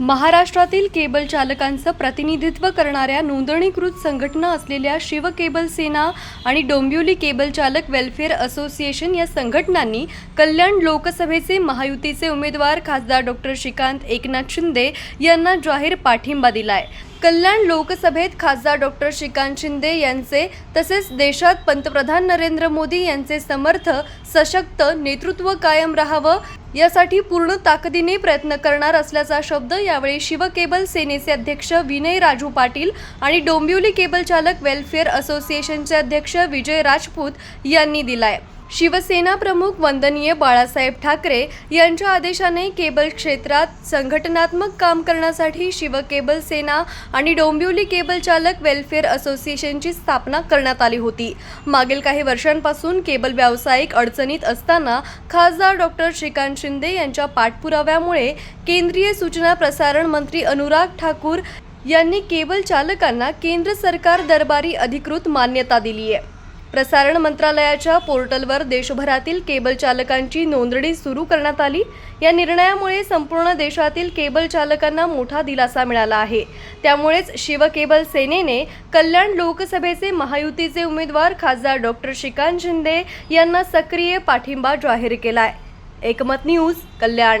महाराष्ट्रातील केबल चालकांचं प्रतिनिधित्व करणाऱ्या नोंदणीकृत संघटना असलेल्या शिव केबल सेना आणि डोंबिवली केबल चालक वेलफेअर असोसिएशन या संघटनांनी कल्याण लोकसभेचे महायुतीचे उमेदवार खासदार डॉक्टर श्रीकांत एकनाथ शिंदे यांना जाहीर पाठिंबा दिलाय. कल्याण लोकसभेत खासदार डॉक्टर श्रीकांत शिंदे यांचे तसेच देशात पंतप्रधान नरेंद्र मोदी यांचे समर्थ सशक्त नेतृत्व कायम राहावं यासाठी पूर्ण ताकदीने प्रयत्न करणार असल्याचा शब्द यावेळी शिव केबल सेनेचे अध्यक्ष विनय राजू पाटील आणि डोंबिवली केबल चालक वेलफेअर असोसिएशनचे अध्यक्ष विजय राजपूत यांनी दिलाय. शिवसेना प्रमुख वंदनीय बाळासाहेब ठाकरे यांच्या आदेशाने केबल क्षेत्रात संघटनात्मक काम करण्यासाठी शिव केबल सेना आणि डोंबिवली केबल चालक वेलफेअर असोसिएशनची स्थापना करण्यात आली होती. मागील काही वर्षांपासून केबल व्यावसायिक अडचणीत असताना खासदार डॉक्टर श्रीकांत शिंदे यांच्या पाठपुराव्यामुळे केंद्रीय सूचना प्रसारण मंत्री अनुराग ठाकूर यांनी केबल चालकांना केंद्र सरकार दरबारी अधिकृत मान्यता दिली आहे प्रसारण मंत्रालयाच्या पोर्टलवर देशभरातील केबल चालकांची नोंदणी सुरू करण्यात आली. या निर्णयामुळे संपूर्ण देशातील केबल चालकांना मोठा दिलासा मिळाला आहे. त्यामुळेच शिव केबल सेनेने कल्याण लोकसभेचे महायुतीचे उमेदवार खासदार डॉक्टर श्रीकांत शिंदे यांना सक्रिय पाठिंबा जाहीर केलाय. एकमत न्यूज कल्याण.